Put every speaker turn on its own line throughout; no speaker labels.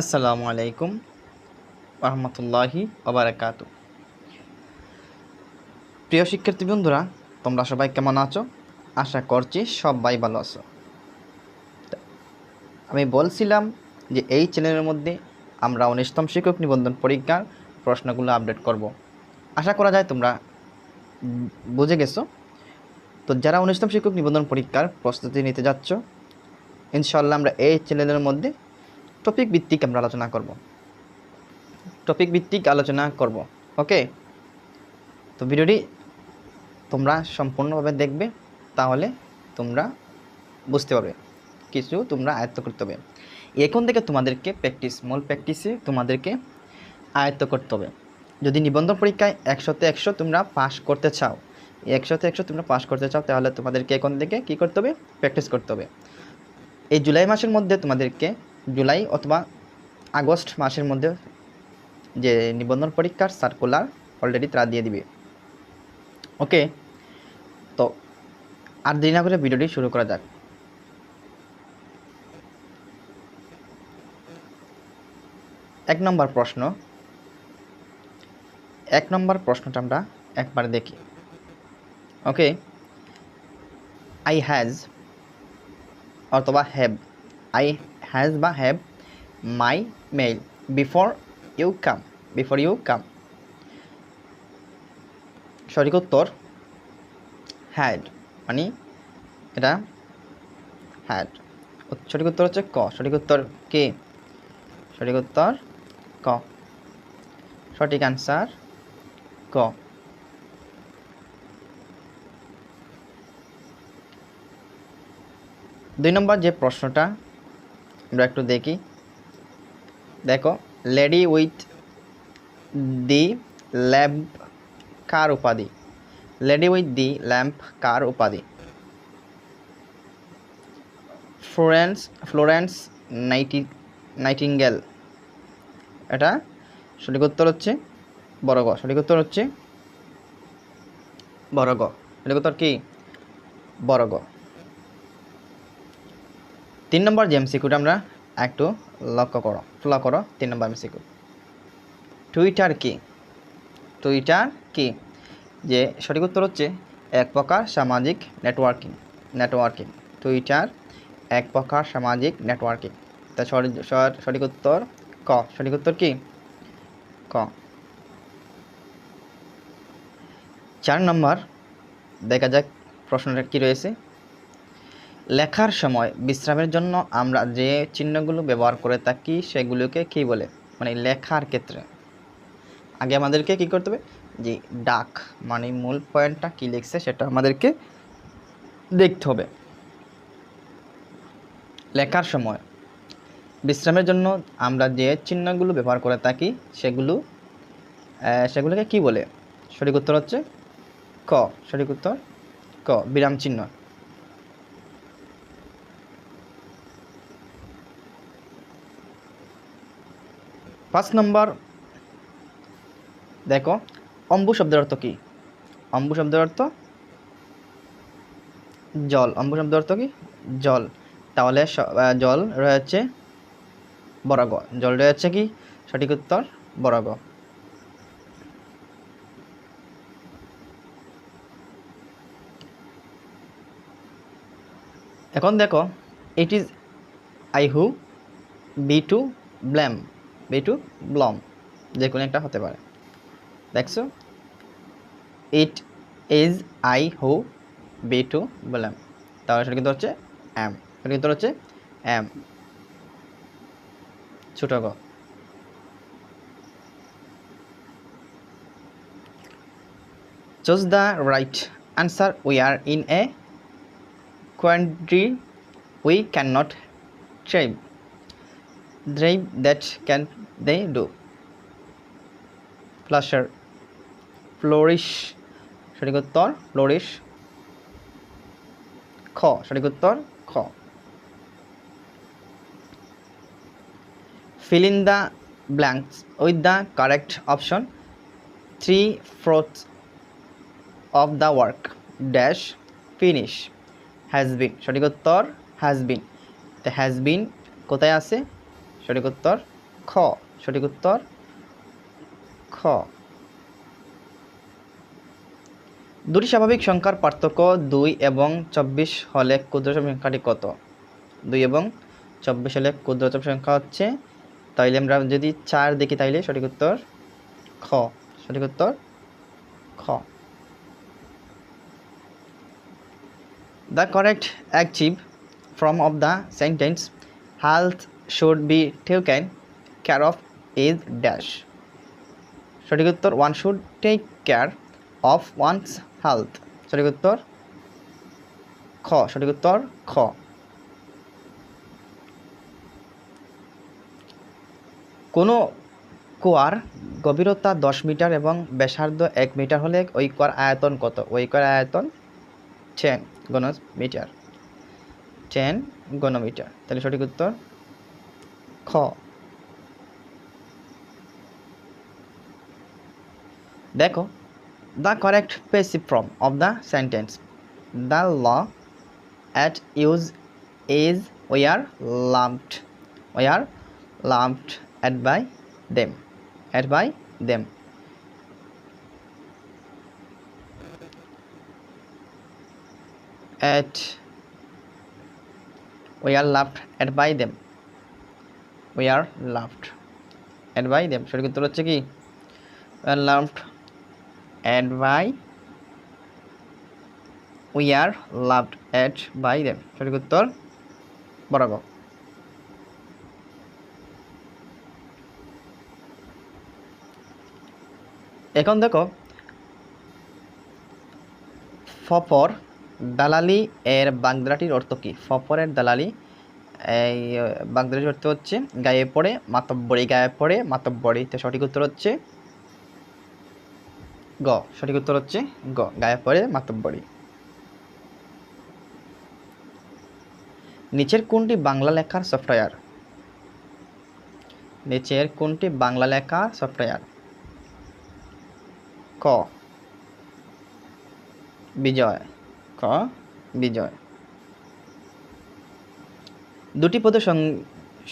আসসালামু আলাইকুম রহমতুল্লাহি ওবরাকাতু প্রিয় শিক্ষার্থী বন্ধুরা, তোমরা সবাই কেমন আছো? আশা করছি সবাই ভালো আছো। আমি বলছিলাম যে এই চ্যানেলের মধ্যে আমরা উনিশতম শিক্ষক নিবন্ধন পরীক্ষার প্রশ্নগুলো আপডেট করব। আশা করা যায় তোমরা বুঝে গেছো। তো যারা উনিশতম শিক্ষক নিবন্ধন পরীক্ষার প্রস্তুতি নিতে যাচ্ছ ইনশাল্লাহ আমরা এই চ্যানেলের মধ্যে টপিক ভিত্তিক আমরা আলোচনা করব। টপিক ভিত্তিক আলোচনা করব ওকে তো ভিডিওটি তোমরা সম্পূর্ণভাবে দেখবে, তাহলে তোমরা বুঝতে পারবে। কিছু তোমরা আয়ত্ত করতে হবে। এখন থেকে তোমাদেরকে প্র্যাকটিস মূল প্র্যাকটিসে তোমাদেরকে আয়ত্ত করতে হবে। যদি নিবন্ধন পরীক্ষায় একশোতে একশো তোমরা পাস করতে চাও, একশোতে একশো তোমরা পাস করতে চাও, তাহলে তোমাদেরকে এখন থেকে কী করতে হবে? প্র্যাকটিস করতে হবে। এই জুলাই মাসের মধ্যে তোমাদেরকে জুলাই অথবা আগস্ট মাসের মধ্যে যে নিবন্ধন পরীক্ষার সার্কুলার অলরেডি তারা দিয়ে দিবে। ওকে তো আর দেরি না করে ভিডিওটি শুরু করা যাক। এক নম্বর প্রশ্ন, এক নম্বর প্রশ্নটা আমরা একবার দেখি। ওকে আই হ্যাজ অথবা হ্যাভ আই হ্যাজ বা have my mail before you come before you come সঠিক উত্তর হ্যাড মানে এটা হ্যাড সঠিক উত্তর হচ্ছে ক, সঠিক উত্তর কে? সঠিক উত্তর ক। সঠিক অ্যান্সার ক। দুই নম্বর যে প্রশ্নটা আমরা একটু দেখি। দেখো, লেডি উইথ দি ল্যাম্প কার উপাধি? লেডি উইথ দি ল্যাম্প কার উপাধি? ফ্লোরেন্স ফ্লোরেন্স নাইটি, নাইটিঙ্গেল। এটা সঠিক উত্তর হচ্ছে বড় গ। সঠিক উত্তর হচ্ছে বড় গ। সঠিক উত্তর কি? বড় গ। তিন নম্বর যে এমসিকিউটা আমরা একটু লক্ষ্য করো, ফলো করো, তিন নম্বর এমসিকিউ। টুইটার কি? টুইটার কি? যে সঠিক উত্তর হচ্ছে এক প্রকার সামাজিক নেটওয়ার্কিং নেটওয়ার্কিং টুইটার এক প্রকার সামাজিক নেটওয়ার্কিং তা সঠিক উত্তর ক। সঠিক উত্তর কি? ক। চার নম্বর, দেখা যাক প্রশ্নটা কি রয়েছে। লেখার সময় বিশ্রামের জন্য আমরা যে চিহ্নগুলো ব্যবহার করে থাকি সেগুলোকে কী বলে? মানে লেখার ক্ষেত্রে। আগে আমাদেরকে কী করতে হবে? যে ডাক মানে মূল পয়েন্টটা কী লিখছে সেটা আমাদেরকে দেখতে হবে। লেখার সময়। বিশ্রামের জন্য আমরা যে চিহ্নগুলো ব্যবহার করে থাকি সেগুলো সেগুলোকে কি বলে? সঠিক উত্তর হচ্ছে ক। সঠিক উত্তর ক। বিরাম চিহ্ন। পাঁচ নম্বর, দেখো, অম্বু শব্দের অর্থ কি? অম্বু শব্দের অর্থ জল। অম্বু শব্দের অর্থ কি? জল। তাহলে জল রয়েছে বরাগ। জল রয়েছে কি? সঠিক উত্তর বরাগ। এখন দেখো it is I who be to blame be to blame, যে কোনো একটা হতে পারে। দেখছ? It is I who be to blame তাহলে সেটা কিন্তু হচ্ছে অ্যাম সেটা কিন্তু হচ্ছে অ্যাম ছোট গ। Choose the right answer. We are in a quandary we cannot drive drive that can they do flusher flourish সঠিক উত্তর flourish খ সঠিক উত্তর খ fill in the blanks with the correct option three fourths of the work dash finish has been সঠিক উত্তর has been তো has been কোথায় আছে সঠিক উত্তর খ। সঠিক উত্তর খ। দুটি স্বাভাবিক সংখ্যার পার্থক্য দুই এবং চব্বিশ হলে ক্ষুদ্রতম সংখ্যাটি কত? দুই এবং চব্বিশ হলে ক্ষুদ্রতম সংখ্যা হচ্ছে, তাইলে আমরা যদি চার দেখি তাইলে সঠিক উত্তর খ। সঠিক উত্তর খ। The correct achieve form of the sentence health should be taken care of is dash সঠিক উত্তর one should take care of one's health সঠিক উত্তর, খ। সঠিক উত্তর, খ। কোনো কুয়ার গভীরতা দশ মিটার এবং ব্যাসার্ধ এক মিটার হলে ওই কুয়ার আয়তন কত? ওই কুয়ার আয়তন টেন গণ মিটার টেন গণমিটার তাহলে সঠিক উত্তর খ। দেখো the correct passive form of the sentence they laugh at us is we are laughed we are laughed at by them at by them at, we are loved at by them. We are loved. At by them সঠিক উত্তর হচ্ছে কি? We are loved. At by we are loved at by them সঠিক উত্তর বরাবর। এখন দেখো, ফপর দালালি এর বাগধারাটির অর্থ কী? ফপরের দালালি এই বাগধারাটির অর্থ হচ্ছে, গায়ে পড়ে, মাতব্বরি গায়ে পড়ে মাতব্বরি তো সঠিক উত্তর হচ্ছে গ। সঠিক উত্তর হচ্ছে গ, গায়ে পড়ে, মাতব্বরি। নিচের কোনটি বাংলা লেখার সফটওয়্যার? নিচের কোনটি বাংলা লেখা সফটওয়্যার? ক। বিজয়। ক, বিজয়। দুটি পদের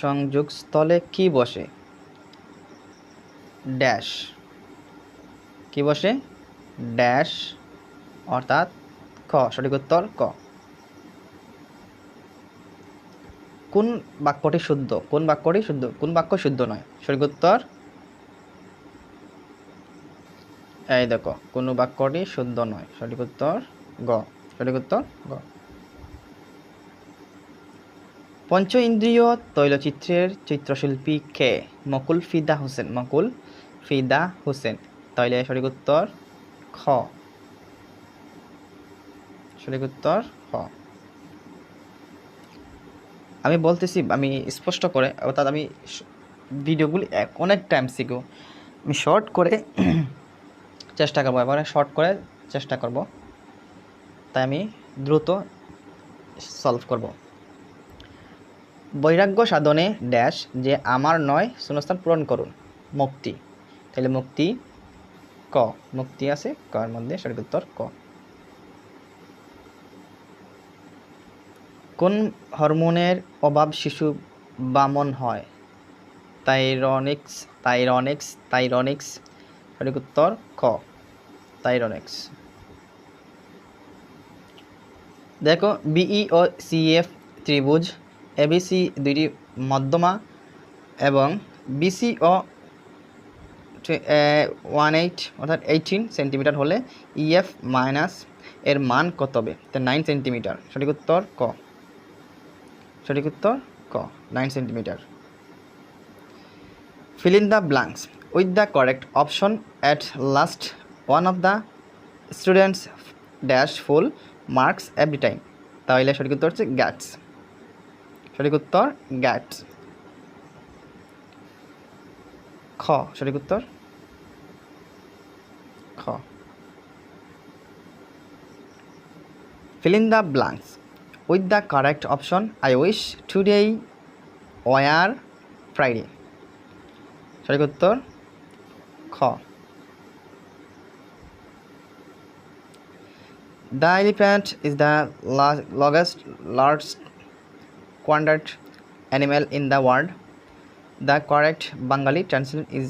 সংযোগস্থলে কি বসে? ড্যাশ। কি বসে? ড্যাশ, অর্থাৎ ক সঠিক উত্তর ক। কোন বাক্যটি শুদ্ধ? কোন বাক্যটি শুদ্ধ? কোন বাক্য শুদ্ধ নয়? সঠিক উত্তর? এই দেখো, কোন বাক্যটি শুদ্ধ নয়। সঠিক উত্তর গ। সঠিক উত্তর গ। পঞ্চ ইন্দ্রিয় তৈলচিত্রের চিত্রশিল্পী কে? মকুল ফিদা হোসেন। মকুল ফিদা হোসেন। তাইলে সঠিক উত্তর খ। সঠিক উত্তর খ আমি বলতেছি, আমি স্পষ্ট করে, অর্থাৎ আমি ভিডিওগুলি অনেক টাইম শিখব। আমি শর্ট করে চেষ্টা করব, এবারে শর্ট করে চেষ্টা করব। তাই আমি দ্রুত সলভ করব। বৈরাগ্য সাধনে ড্যাশ যে আমার নয় শূন্যস্থান পূরণ করুন। মুক্তি। তাহলে মুক্তি ক? মুক্তি আছে? ক এর মধ্যে সঠিক উত্তর ক। কোন হরমোনের অভাব শিশু বামন হয়? থাইরনিক্স তাইরনিক্স তাইরনিক্স। সঠিক উত্তর ক তাইরনিক্স। দেখো বিই ও সিএফ ত্রিভুজ এবিসি দুইটি মধ্যমা এবং বিসি ও ওয়ান এইট অর্থাৎ এইটিন সেন্টিমিটার হলে ইএফ মাইনাস এর মান কত হবে? তো নাইন সেন্টিমিটার সঠিক উত্তর ক। সঠিক উত্তর ক nine centimetre fill in the blanks with the correct option at last one of the students dash full marks every time তাহলে সঠিক উত্তর হচ্ছে গ্যাটস সঠিক উত্তর গ্যাটস খ সঠিক উত্তর খ in the blanks with the correct option I wish today were Friday সঠিক উত্তর খ The elephant is the largest largest quartered animal in the world. The correct Bangali translation is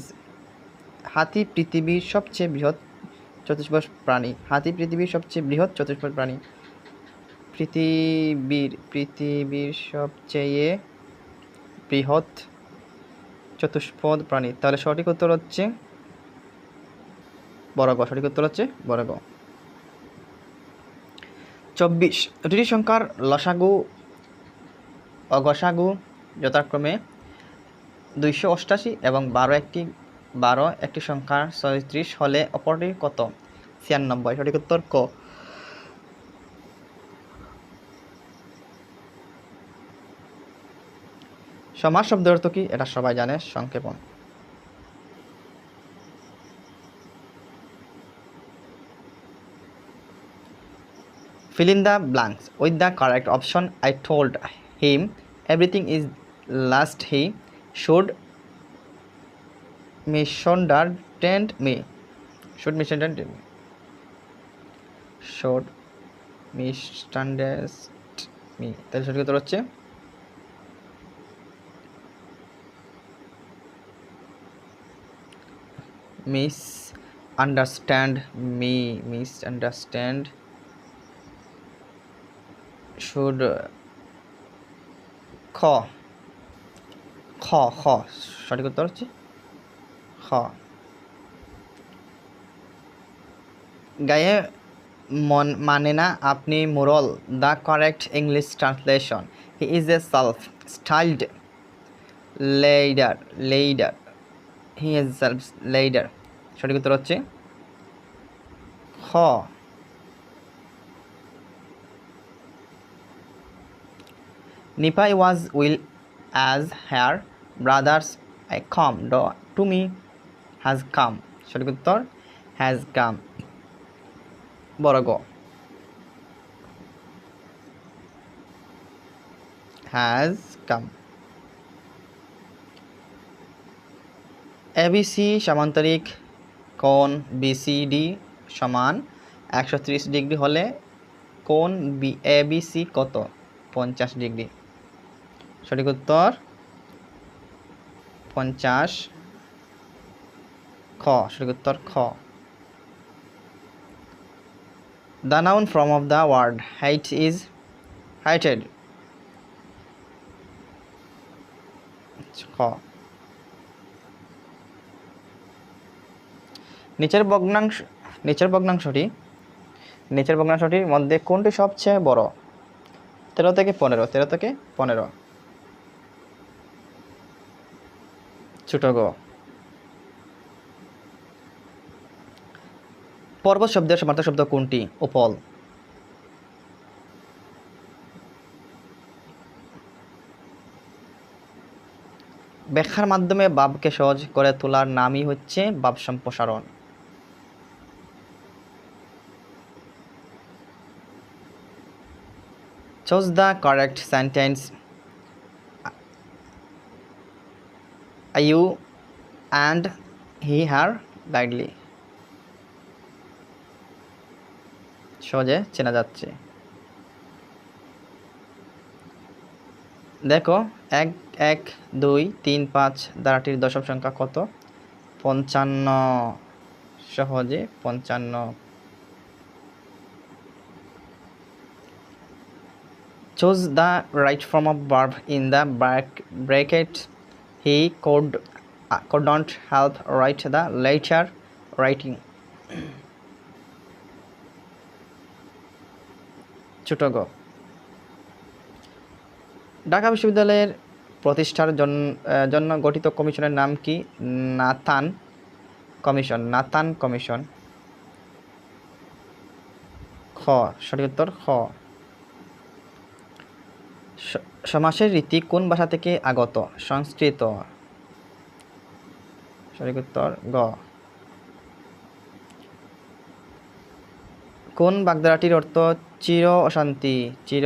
হাতি পৃথিবীর সবচেয়ে বৃহৎ চতুষ্পদ প্রাণী। হাতি পৃথিবীর সবচেয়ে বৃহৎ চতুষ্পদ প্রাণী। পৃথিবীর পৃথিবীর সবচেয়ে বৃহৎ চতুষ্পদ প্রাণী। তাহলে সঠিক উত্তর হচ্ছে বড় গ সঠিক উত্তর হচ্ছে বড় গ চব্বিশ। দুটি সংখ্যার লসাগু ও গসাগু যথাক্রমে দুইশো অষ্টাশি এবং বারো একটি বারো একটি সংখ্যার ছয়ত্রিশ হলে অপরটি কত? ছিয়ানব্বই। সঠিক উত্তর ক। সমাজ শব্দের অর্থ কি? এটা সবাই জানে, সংক্ষেপণ। Fill in the blanks. With the correct option, i told him everything is last he should misunderstand me should misunderstand me should misunderstand me তাহলে সঠিক উত্তর হচ্ছে misunderstand me misunderstand should খ। খ খ। সঠিক উত্তর হচ্ছে খ। গায়ে মন মানে না, আপনি মুরল। The correct English translation. He is a self styled leader leader. He is self leader. সঠিক উত্তর হচ্ছে খ। নিপাই was will as her brothers I come ড টু মি হ্যাজ কাম সঠিক উত্তর হ্যাজ কাম বড় গ। হ্যাজ কাম এবিসি সমান্তরিক কোন বিসিডি সমান একশো ত্রিশ ডিগ্রি হলে কোন বি এবিসি কত? পঞ্চাশ ডিগ্রি। সঠিক উত্তর পঞ্চাশ খ, সঠিক উত্তর খ। The noun form of the word height is heighted খ। নিচের ভগ্নাংশ, নিচের ভগ্নাংশটি, নিচের ভগ্নাংশটির মধ্যে কোনটি সবচেয়ে বড়? তেরো থেকে পনেরো, তেরো থেকে পনেরো। ছোট গ। পর্বত শব্দের সমার্থক শব্দ কোনটি? উপল। ব্যাখ্যার মাধ্যমে বাবকে সহজ করে তোলার নামই হচ্ছে বাব সম্প্রসারণ। Choose the correct sentence. You and he her lightly. সহজে চেনা যাচ্ছে দেখো এক এক দুই তিন পাঁচ দ্বারাটির দশম সংখ্যা কত পঞ্চান্ন সহজে পঞ্চান্ন choose the right form of verb in the bracket he could uh, could not help write the later writing. ছোট গ ঢাকা বিশ্ববিদ্যালয়ের প্রতিষ্ঠার জন- জন্য গঠিত কমিশনের নাম কি? Nathan commission Nathan commission. খ সঠিক উত্তর খ। সমাসের রীতি কোন ভাষা থেকে আগত? সংস্কৃত। সঠিক উত্তর গ। কোন বাগদারাটির অর্থ চির অশান্তি? চির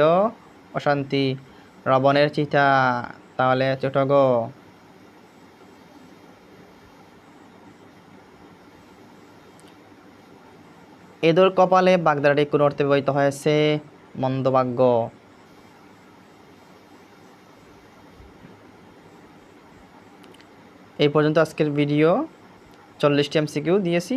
অশান্তি। রবণের চিতা তাহলে ছোট গ। এদোর কপালে বাগদারাটি কোন অর্থে ব্যবহৃত হয়েছে মন্দভাগ্য। এই পর্যন্ত আজকের ভিডিও চল্লিশটি এমসিকিউ দিয়েছি।